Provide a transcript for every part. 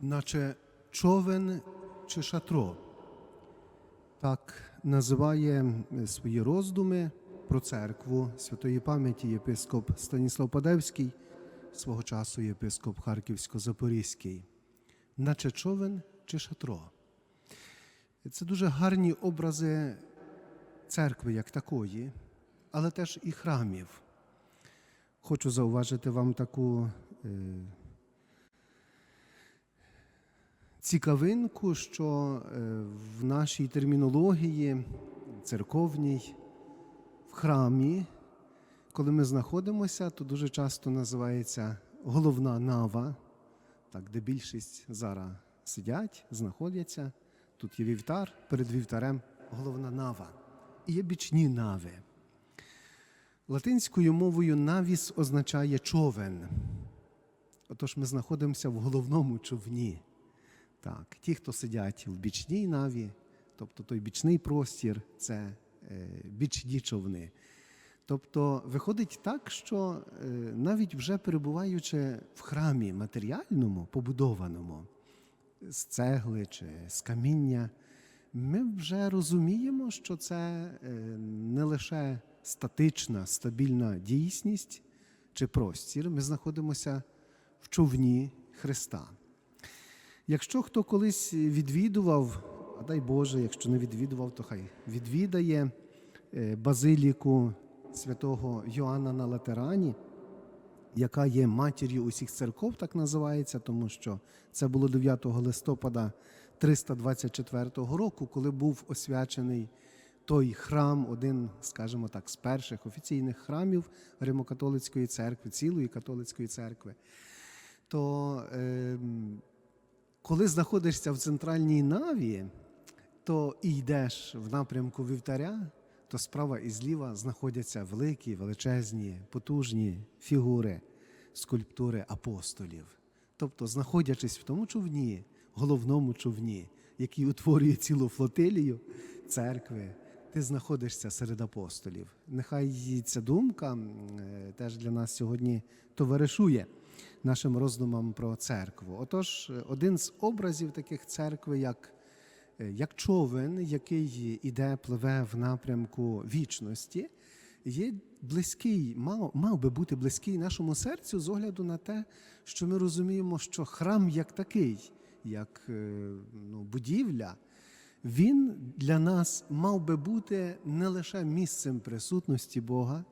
наче човен чи шатро. Так називає е, свої роздуми про церкву святої пам'яті єпископ Станіслав Падевський, свого часу єпископ Харківсько-Запорізький, наче човен чи шатро. Це дуже гарні образи церкви як такої, але теж і храмів. Хочу зауважити вам таку е, цікавинку, що е, в нашій термінології церковній, в храмі, коли ми знаходимося, то дуже часто називається головна нава, так, де більшість зараз сидять, знаходяться. Тут є вівтар, перед вівтарем головна нава. І є бічні нави. Латинською мовою навіс означає човен. Отож ми знаходимося в головному човні. Так, ті, хто сидять в бічній наві, тобто той бічний простір, це е, бічні човни. Тобто виходить так, що е, навіть вже перебуваючи в храмі матеріальному, побудованому, з цегли чи з каміння, ми вже розуміємо, що це е, не лише статична, стабільна дійсність чи простір. Ми знаходимося в човні Христа. Якщо хто колись відвідував, а дай Боже, якщо не відвідував, то хай відвідає е, базиліку святого Йоанна на Латерані, яка є матір'ю усіх церков, так називається, тому що це було 9 листопада 324 року, коли був освячений той храм, один, скажімо так, з перших офіційних храмів Римокатолицької церкви, цілої католицької церкви. То е, коли знаходишся в центральній наві, то і йдеш в напрямку вівтаря, то справа і зліва знаходяться великі, величезні, потужні фігури, скульптури апостолів. Тобто, знаходячись в тому човні, головному човні, який утворює цілу флотилію церкви, ти знаходишся серед апостолів. Нехай ця думка е, теж для нас сьогодні товаришує нашим роздумам про церкву. Отож, один з образів таких церкви, як, як човен, який іде, пливе в напрямку вічності, є близький, мав, мав би бути близький нашому серцю з огляду на те, що ми розуміємо, що храм як такий, як е, ну, будівля, він для нас мав би бути не лише місцем присутності Бога,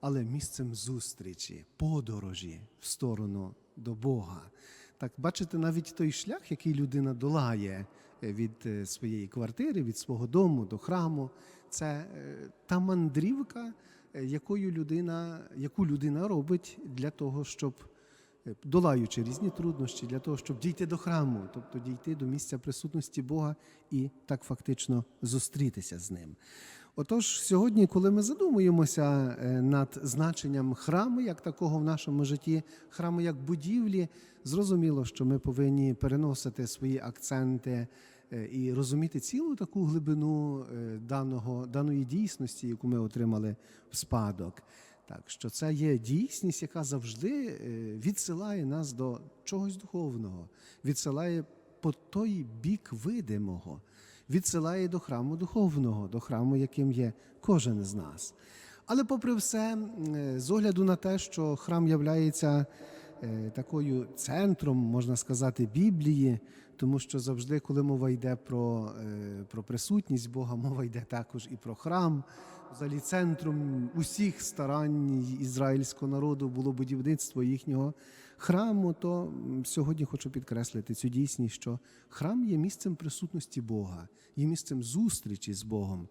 але місцем зустрічі, подорожі в сторону до Бога. Так, бачите, навіть той шлях, який людина долає е, від е, своєї квартири, від свого дому до храму, це е, та мандрівка, якою людина, яку людина робить для того, щоб долаючи різні труднощі, для того, щоб дійти до храму, тобто дійти до місця присутності Бога і так фактично зустрітися з ним. Отож, сьогодні, коли ми задумуємося е, над значенням храму як такого в нашому житті, храму як будівлі, зрозуміло, що ми повинні переносити свої акценти е, і розуміти цілу таку глибину е, даного, даної дійсності, яку ми отримали в спадок. Так, що це є дійсність, яка завжди відсилає нас до чогось духовного, відсилає по той бік видимого, відсилає до храму духовного, до храму, яким є кожен з нас. Але, попри все, е, з огляду на те, що храм являється е, такою центром, можна сказати, Біблії, тому що завжди, коли мова йде про, е, про присутність Бога, мова йде також і про храм. Взагалі, центром усіх старань ізраїльського народу було будівництво їхнього храму. То сьогодні хочу підкреслити цю дійсність, що храм є місцем присутності Бога, є місцем зустрічі з Богом,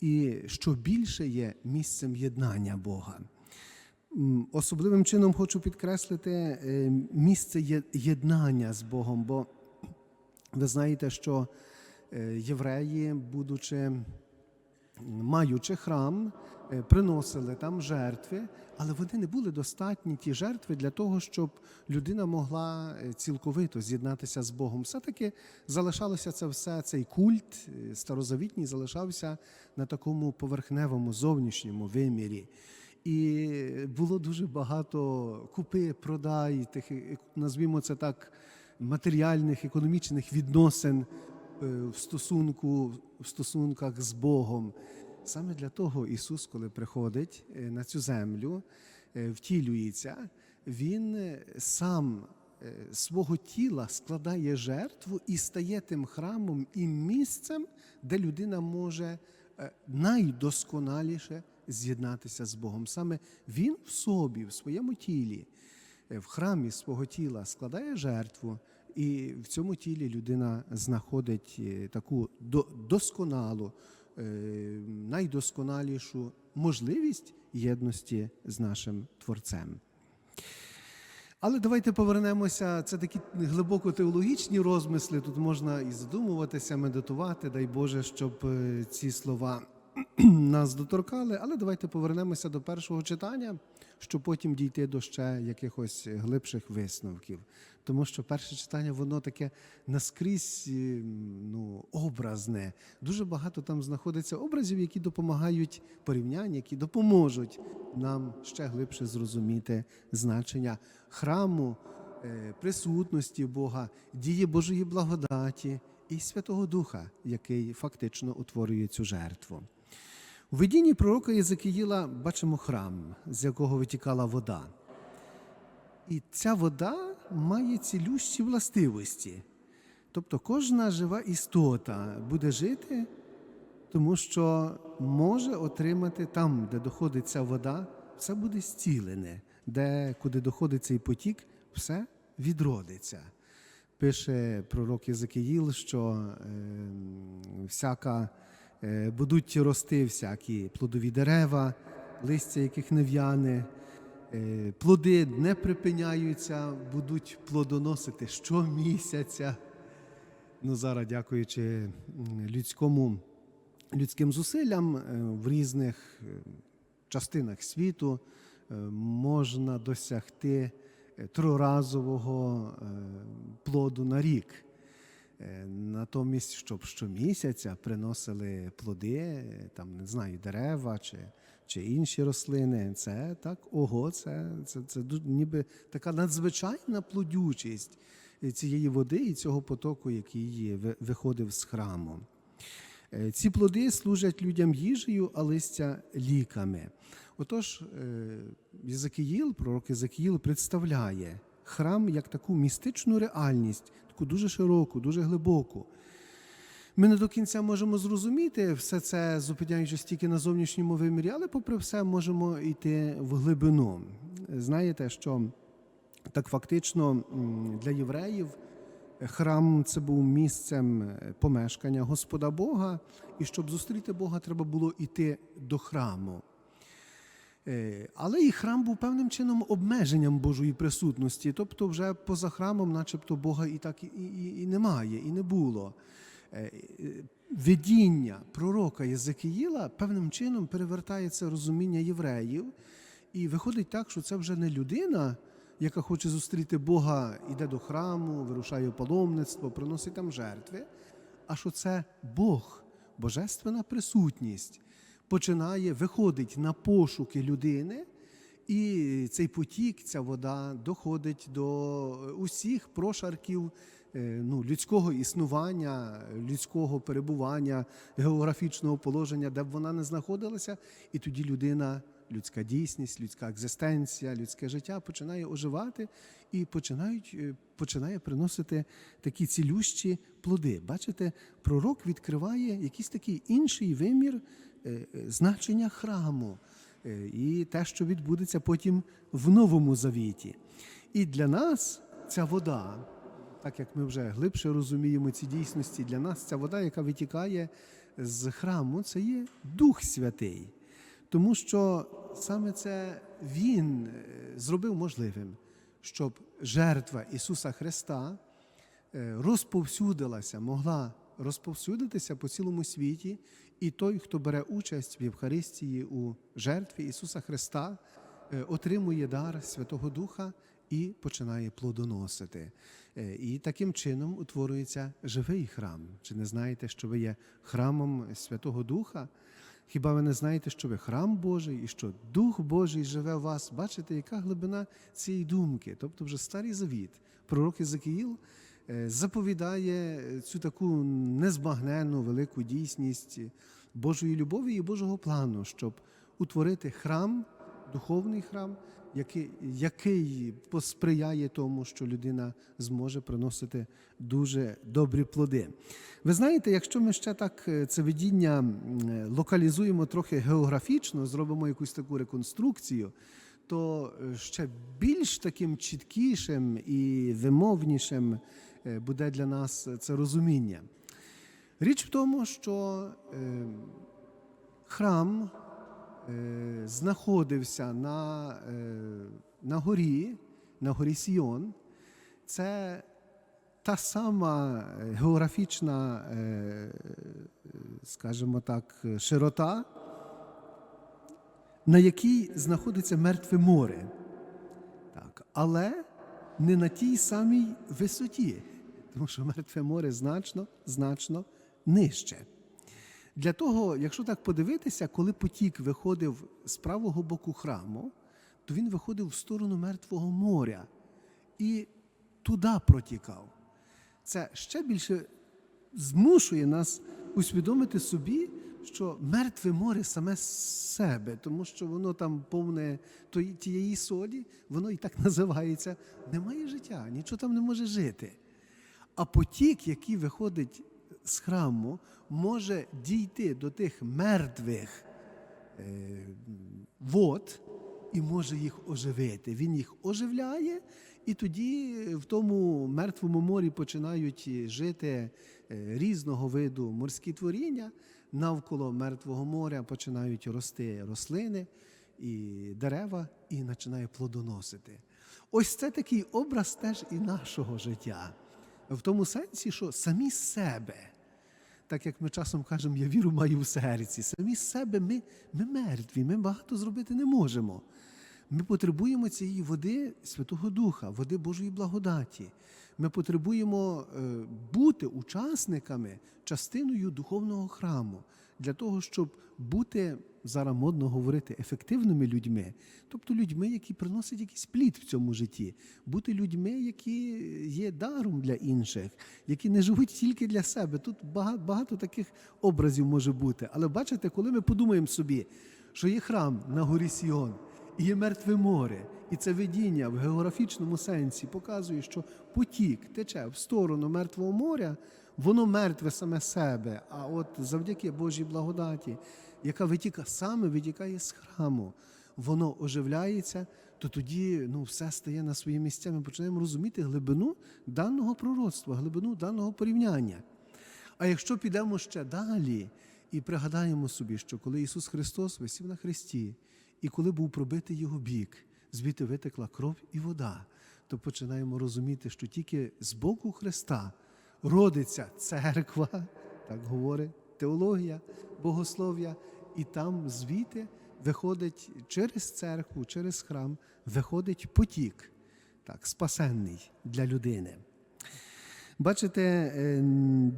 і що більше є місцем єднання Бога. Особливим чином хочу підкреслити е, місце єднання з Богом, бо ви знаєте, що е, євреї, будучи маючи храм, приносили там жертви, але вони не були достатні ті жертви для того, щоб людина могла е, цілковито з'єднатися з Богом. Все-таки залишалося це все, цей культ е, старозавітній залишався на такому поверхневому зовнішньому вимірі. І було дуже багато купи, продай, тих, е, назвімо це так, матеріальних, економічних відносин е, в стосунку, в стосунках з Богом. Саме для того Ісус, коли приходить е, на цю землю, е, втілюється, Він е, сам свого тіла складає жертву і стає тим храмом і місцем, де людина може найдосконаліше з'єднатися з Богом. Саме Він в собі, в своєму тілі, в храмі свого тіла складає жертву, і в цьому тілі людина знаходить таку досконалу, найдосконалішу можливість єдності з нашим Творцем. Але давайте повернемося. Це такі глибоко теологічні розмисли. Тут можна і задумуватися, медитувати. Дай Боже, щоб е, ці слова нас доторкали. Але давайте повернемося до першого читання, щоб потім дійти до ще якихось глибших висновків. Тому що перше читання, воно таке наскрізь е, ну, образне. Дуже багато там знаходиться образів, які допомагають порівняння, які допоможуть нам ще глибше зрозуміти значення храму, е, присутності Бога, дії Божої благодаті і Святого Духа, який фактично утворює цю жертву. У видінні пророка Єзекиїла бачимо храм, з якого витікала вода. І ця вода має цілющі властивості. Тобто кожна жива істота буде жити, тому що може отримати там, де доходить ця вода, все буде зцілене, де куди доходить цей потік, все відродиться. Пише пророк Єзекиїл, що е, всяка, будуть рости всякі плодові дерева, листя яких не в'яне, е, плоди не припиняються, будуть плодоносити щомісяця. Ну, зараз, дякуючи людському, людським зусиллям, е, в різних е, частинах світу е, можна досягти е, троразового е, плоду на рік. Е, Натомість, щоб щомісяця приносили плоди, там не знаю, дерева чи, чи інші рослини, це так, ого, це, це, це ніби така надзвичайна плодючість цієї води і цього потоку, який ви- виходив з храму. Е, Ці плоди служать людям їжею, а листя ліками. Отож, е, Єзекиїл, пророк Єзекиїл представляє храм як таку містичну реальність, таку дуже широку, дуже глибоку. Ми не до кінця можемо зрозуміти все це, зупиняючись тільки на зовнішньому вимірі, але попри все можемо йти в глибину. Знаєте, що так фактично для євреїв храм це був місцем е, помешкання Господа Бога, і щоб зустріти Бога, треба було йти до храму. Е, Але і храм був певним чином обмеженням Божої присутності, тобто вже поза храмом, начебто Бога і так і, і, і немає, і не було. Е, е, Видіння пророка Єзекиїла певним чином перевертає це розуміння євреїв, і виходить так, що це вже не людина, яка хоче зустріти Бога, іде до храму, вирушає в паломництво, приносить там жертви, а що це Бог, божественна присутність починає виходить на пошуки людини, і цей потік, ця вода доходить до усіх прошарків е, ну, людського існування, людського перебування, географічного положення, де б вона не знаходилася, і тоді людина. Людська дійсність, людська екзистенція, людське життя починає оживати і починають, е, починає приносити такі цілющі плоди. Бачите, пророк відкриває якийсь такий інший вимір е, е, значення храму і те, що відбудеться потім в новому завіті. І для нас ця вода, так як ми вже глибше розуміємо ці дійсності, для нас ця вода, яка витікає з храму, це є Дух Святий. Тому що саме це Він е, зробив можливим, щоб жертва Ісуса Христа е, розповсюдилася, могла розповсюдитися по цілому світі, і той, хто бере участь в Євхаристії у жертві Ісуса Христа, е, отримує дар Святого Духа і починає плодоносити. І таким чином утворюється живий храм. Чи не знаєте, що ви є храмом Святого Духа? Хіба ви не знаєте, що ви храм Божий і що Дух Божий живе в вас? Бачите, яка глибина цієї думки? Тобто вже старий завіт. Пророк Єзекиїл е, заповідає цю таку незбагненну велику дійсність Божої любові і Божого плану, щоб утворити храм, духовний храм, який, який посприяє тому, що людина зможе приносити дуже добрі плоди. Ви знаєте, якщо ми ще так е, це видіння е, локалізуємо трохи географічно, зробимо якусь таку реконструкцію, то е, ще більш таким чіткішим і вимовнішим буде для нас це розуміння. Річ в тому, що е, храм знаходився на, е, на горі, на горі Сіон. Це та сама е, географічна, е, е, скажімо так, широта, на якій знаходиться мертве море. Так, але не на тій самій висоті, тому що мертве море значно, значно нижче. Для того, якщо так подивитися, коли потік виходив з правого боку храму, то він виходив в сторону Мертвого моря і туди протікав. Це ще більше змушує нас усвідомити собі, що мертве море саме з себе, тому що воно там повне тієї соді, воно і так називається. Немає життя, нічого там не може жити. А потік, який виходить з храму, може дійти до тих мертвих е, вод і може їх оживити. Він їх оживляє, і тоді в тому мертвому морі починають жити е, різного виду морські творіння. Навколо мертвого моря починають рости рослини і дерева, і починає плодоносити. Ось це такий образ теж і нашого життя. В тому сенсі, що самі себе, так як ми часом кажемо, я віру маю в серці, самі себе ми, ми мертві, ми багато зробити не можемо. Ми потребуємо цієї води Святого Духа, води Божої благодаті. Ми потребуємо е, бути учасниками, частиною духовного храму для того, щоб бути зараз модно говорити ефективними людьми, тобто людьми, які приносять якийсь плід в цьому житті, бути людьми, які є даром для інших, які не живуть тільки для себе. Тут багато, багато таких образів може бути. Але бачите, коли ми подумаємо собі, що є храм на горі Сіон, і є мертве море, і це видіння в географічному сенсі показує, що потік тече в сторону мертвого моря, воно мертве саме себе. А от завдяки Божій благодаті, яка витіка саме витікає з храму, воно оживляється, то тоді ну, все стає на свої місця. Ми починаємо розуміти глибину даного пророцтва, глибину даного порівняння. А якщо підемо ще далі і пригадаємо собі, що коли Ісус Христос висів на хресті, і коли був пробитий його бік, звідти витекла кров і вода, то починаємо розуміти, що тільки з боку Христа родиться церква, так говорить теологія, богослов'я, і там звідти виходить через церкву, через храм, виходить потік, так, спасенний для людини. Бачите, е,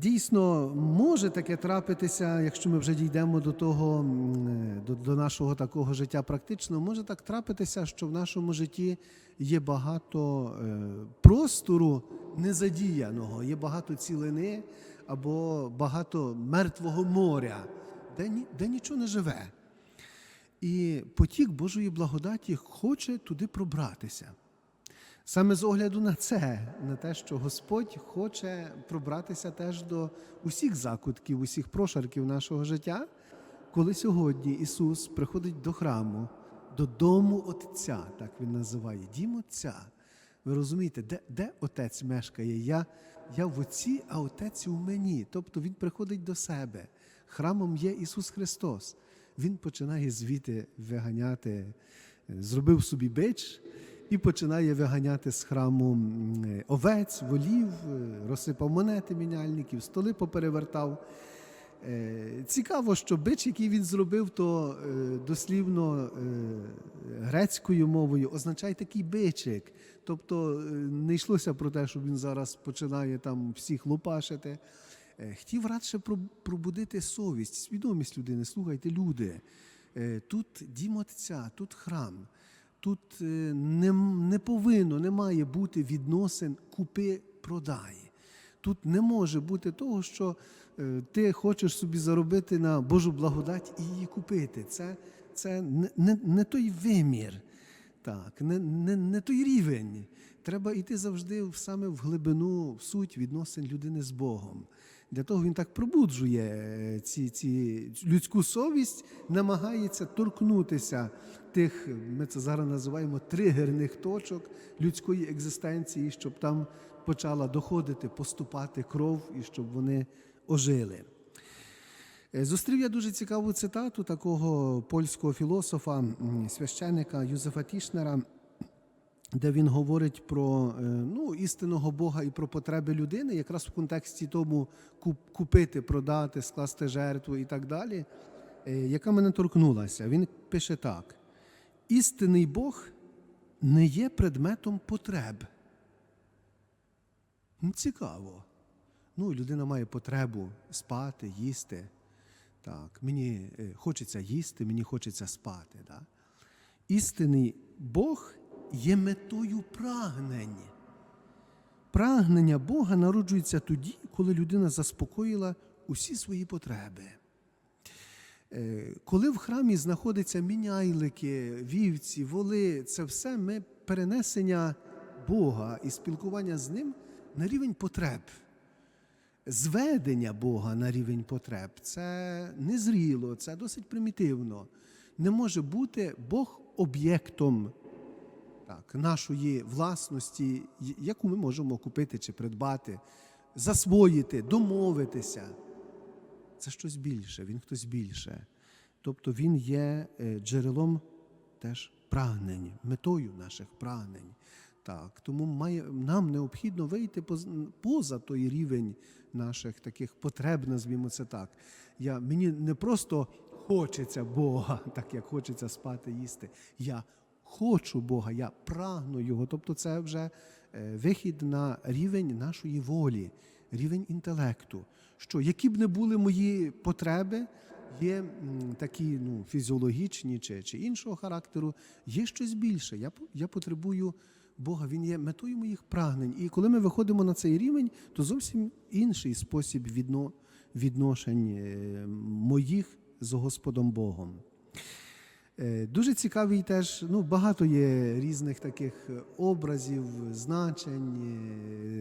дійсно може таке трапитися, якщо ми вже дійдемо до того, до, до нашого такого життя практичного, може так трапитися, що в нашому житті є багато е, простору незадіяного, є багато цілини або багато мертвого моря, де, де нічого не живе. І потік Божої благодаті хоче туди пробратися. Саме з огляду на це, на те, що Господь хоче пробратися теж до усіх закутків, усіх прошарків нашого життя, коли сьогодні Ісус приходить до храму, до дому Отця, так він називає, дім Отця. Ви розумієте, де, де Отець мешкає? Я, я в Отці, а Отець у мені. Тобто Він приходить до себе. Храмом є Ісус Христос. Він починає звідти виганяти, зробив собі бич і починає виганяти з храму овець, волів, е, розсипав монети міняльників, столи поперевертав. Е, Цікаво, що бич, який він зробив, то е, дослівно грецькою мовою означає такий бичик. Тобто не йшлося про те, що він зараз починає там всіх лупашити. Е, Хотів радше пробудити совість, свідомість людини. Слухайте, люди, тут дім отця, тут храм. Тут е, не, не повинно, не має бути відносин купи-продай. Тут не може бути того, що е, ти хочеш собі заробити на Божу благодать і її купити. Це, це не, не, не той вимір, так, не, не, не той рівень. Треба йти завжди саме в глибину, в суть відносин людини з Богом. Для того він так пробуджує е, ці, ці людську совість, намагається торкнутися тих, ми це зараз називаємо тригерних точок людської екзистенції, щоб там почала доходити, поступати кров і щоб вони ожили. Е, Зустрів я дуже цікаву цитату такого польського філософа, м, священика Юзефа Тішнера, де він говорить про е, ну, істинного Бога і про потреби людини, якраз в контексті тому купити, продати, скласти жертву і так далі, е, яка мене торкнулася. Він пише так: істинний Бог не є предметом потреб. Цікаво. Ну, людина має потребу спати, їсти. Так, мені е, хочеться їсти, мені хочеться спати. Да? Істинний Бог є метою прагнень. Прагнення Бога народжується тоді, коли людина заспокоїла усі свої потреби. Е, Коли в храмі знаходяться міняйлики, вівці, воли, це все ми перенесення Бога і спілкування з ним на рівень потреб. Зведення Бога на рівень потреб це незріло, це досить примітивно. Не може бути Бог об'єктом так, нашої власності, яку ми можемо купити чи придбати, засвоїти, домовитися. Це щось більше, він хтось більше. Тобто він є е, джерелом теж прагнень, метою наших прагнень. Так, тому має, нам необхідно вийти поз- поза той рівень наших таких потреб, назвімо це так. Я, мені не просто хочеться Бога, так як хочеться спати, їсти. Я хочу Бога, я прагну Його. Тобто це вже е, вихід на рівень нашої волі, рівень інтелекту. Що які б не були мої потреби, є такі ну, фізіологічні чи, чи іншого характеру, є щось більше. Я, я потребую Бога, Він є метою моїх прагнень. І коли ми виходимо на цей рівень, то зовсім інший спосіб відно, відношень е, моїх з Господом Богом. Е, Дуже цікавий теж, ну, багато є різних таких е, образів, значень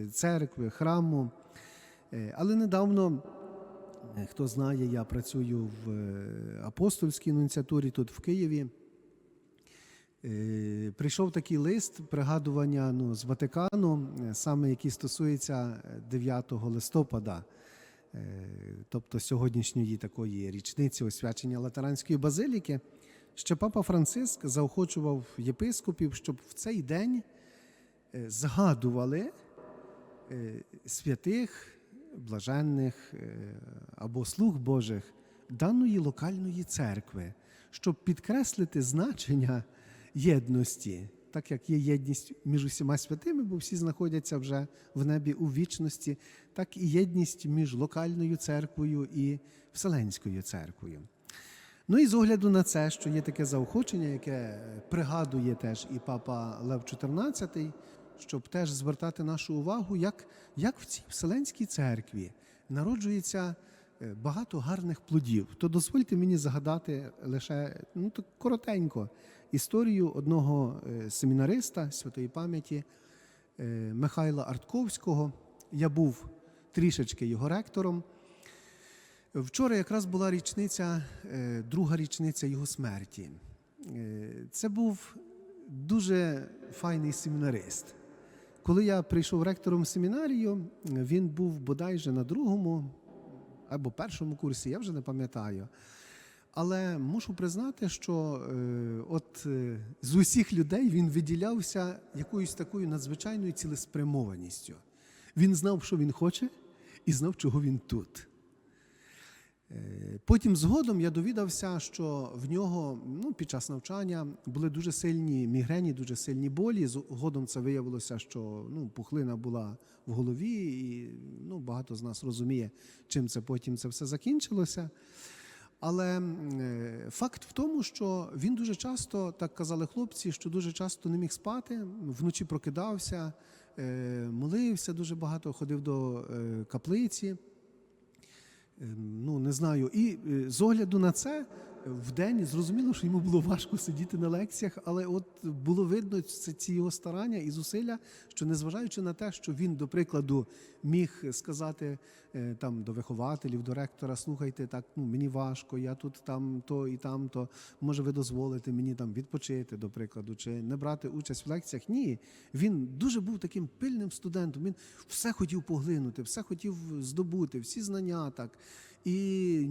е, церкви, храму. Але недавно, хто знає, я працюю в апостольській нунціатурі тут в Києві. Прийшов такий лист пригадування ну, з Ватикану, саме який стосується е, 9 листопада, тобто сьогоднішньої такої річниці освячення Латеранської базиліки, що папа Франциск заохочував єпископів, щоб в цей день е, згадували е, святих, блаженних е, або слуг Божих даної локальної церкви, щоб підкреслити значення єдності, так як є єдність між усіма святими, бо всі знаходяться вже в небі у вічності, так і єдність між локальною церквою і Вселенською церквою. Ну і з огляду на це, що є таке заохочення, яке пригадує теж і папа Лев XIV, щоб теж звертати нашу увагу, як, як в цій Вселенській церкві народжується е, багато гарних плодів. То дозвольте мені згадати лише ну, так коротенько історію одного е, семінариста святої пам'яті е, Михайла Артковського. Я був трішечки його ректором. Вчора якраз була річниця, е, друга річниця його смерті. Е, Це був дуже файний семінарист. Коли я прийшов ректором семінарію, він був бодайже на другому або першому курсі, я вже не пам'ятаю. Але мушу признати, що е, от з усіх людей він виділявся якоюсь такою надзвичайною цілеспрямованістю. Він знав, що він хоче, і знав, чого він тут. Е, Потім згодом я довідався, що в нього ну, під час навчання були дуже сильні мігрені, дуже сильні болі. Згодом це виявилося, що ну, пухлина була в голові, і ну, багато з нас розуміє, чим це потім це все закінчилося. Але е, факт в тому, що він дуже часто, так казали хлопці, що дуже часто не міг спати, вночі прокидався, е, молився дуже багато, ходив до каплиці. Ем, Ну, не знаю. І е, з огляду на це, в день зрозуміло, що йому було важко сидіти на лекціях, але от було видно це ці його старання і зусилля, що незважаючи на те, що він, до прикладу, міг сказати е, там до вихователів, до ректора, слухайте, так ну мені важко, я тут там то і там, то може ви дозволите мені там відпочити, до прикладу, чи не брати участь в лекціях. Ні, він дуже був таким пильним студентом. Він все хотів поглинути, все хотів здобути, всі знання так. І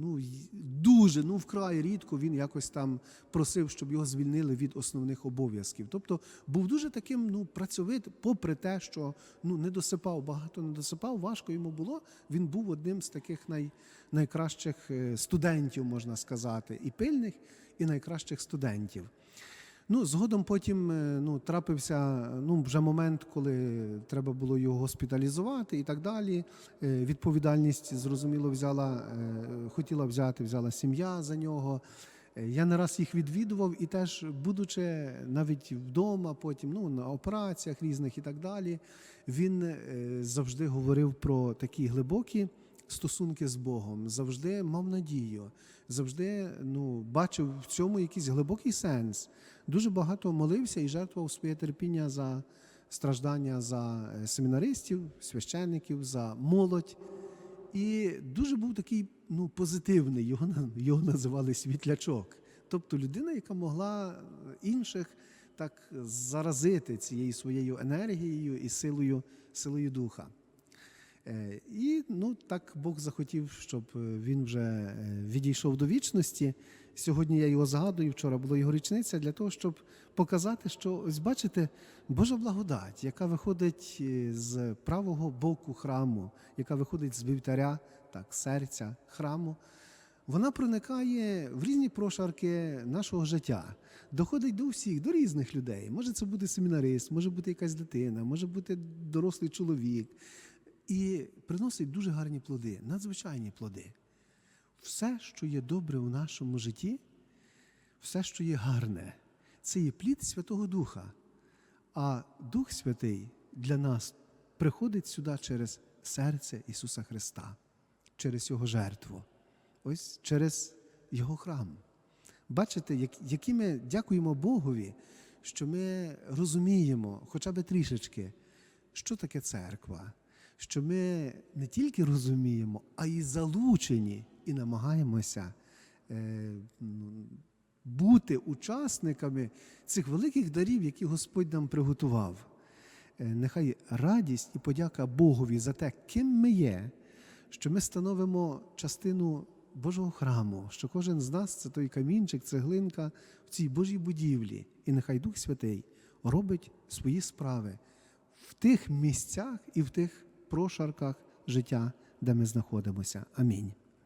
ну, дуже, ну вкрай рідко він якось там просив, щоб його звільнили від основних обов'язків. Тобто був дуже таким ну, працьовитим, попри те, що ну, не досипав, багато не досипав, важко йому було. Він був одним з таких най, найкращих е, студентів, можна сказати, і пильних, і найкращих студентів. Ну, згодом потім е, ну, трапився ну, вже момент, коли треба було його госпіталізувати і так далі. Е, Відповідальність, зрозуміло, взяла, е, хотіла взяти, взяла сім'я за нього. Я не раз їх відвідував і теж, будучи навіть вдома, потім ну, на операціях різних і так далі, він завжди говорив про такі глибокі стосунки з Богом, завжди мав надію, завжди ну, бачив в цьому якийсь глибокий сенс. Дуже багато молився і жертвував своє терпіння за страждання за е, семінаристів, священників, за молодь. І дуже був такий ну, позитивний, його, його називали світлячок. Тобто людина, яка могла е, інших так заразити цією своєю енергією і силою, силою духа. Е, І ну, так Бог захотів, щоб е, він вже е, відійшов до вічності. Сьогодні я його згадую, вчора була його річниця для того, щоб показати, що ось бачите, Божа благодать, яка виходить з правого боку храму, яка виходить з вівтаря, так, серця храму, вона проникає в різні прошарки нашого життя, доходить до всіх, до різних людей. Може, це буде семінарист, може бути якась дитина, може бути дорослий чоловік. І приносить дуже гарні плоди, надзвичайні плоди. Все, що є добре у нашому житті, все, що є гарне, це є плід Святого Духа. А Дух Святий для нас приходить сюди через серце Ісуса Христа, через Його жертву, ось через Його храм. Бачите, як- які ми дякуємо Богові, що ми розуміємо хоча б трішечки, що таке церква, що ми не тільки розуміємо, а й залучені і намагаємося е, ну, бути учасниками цих великих дарів, які Господь нам приготував. Е, Нехай радість і подяка Богові за те, ким ми є, що ми становимо частину Божого храму, що кожен з нас це той камінчик, цеглинка в цій Божій будівлі. І нехай Дух Святий робить свої справи в тих місцях і в тих прошарках життя, де ми знаходимося. Амінь.